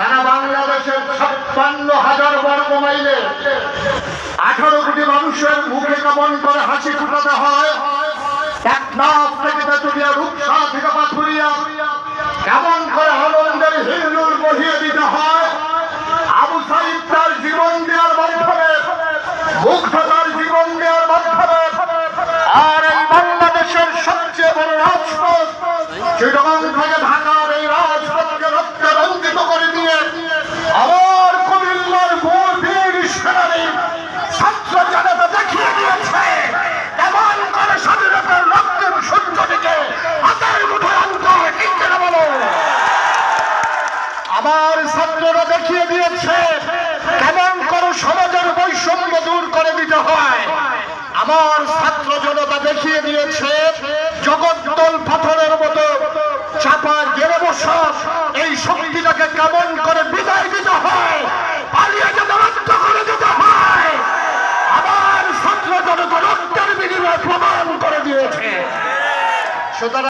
সারা বাংলাদেশের ছাপ্পান্ন হাজার বর্গ মাইলে আঠারো কোটি মানুষের মুখে কেমন করে হাসি ফুটাতে হয়। রূপসা থেকে পাথুরিয়া। কেমন করে হিল্লুর বহিয়ে দিতে হয়। আবু সাইদ তার জীবন দেওয়ার মাধ্যমে, মুগ্ধ তার জীবন দেওয়ার মাধ্যমে। আর এই বাংলাদেশের সবচেয়ে বড় রাজপথ আমার ছাত্ররা দেখিয়ে দিয়েছে, কেমন করে সমাজের বৈষম্য দূর করে দিতে হয়। আমার ছাত্র জনতা দেখিয়ে দিয়েছে, জগদ্দল পাথরের মতো চাপা গেড়ে বসা, এই শক্তিটাকে কেমন করে বিদায় দিতে হয়, পালিয়ে যেতে রক্ত করে দিতে হয়। আমার ছাত্র জনতা রক্তের বিনিময়ে প্রমাণ করে দিয়েছে। সুতরাং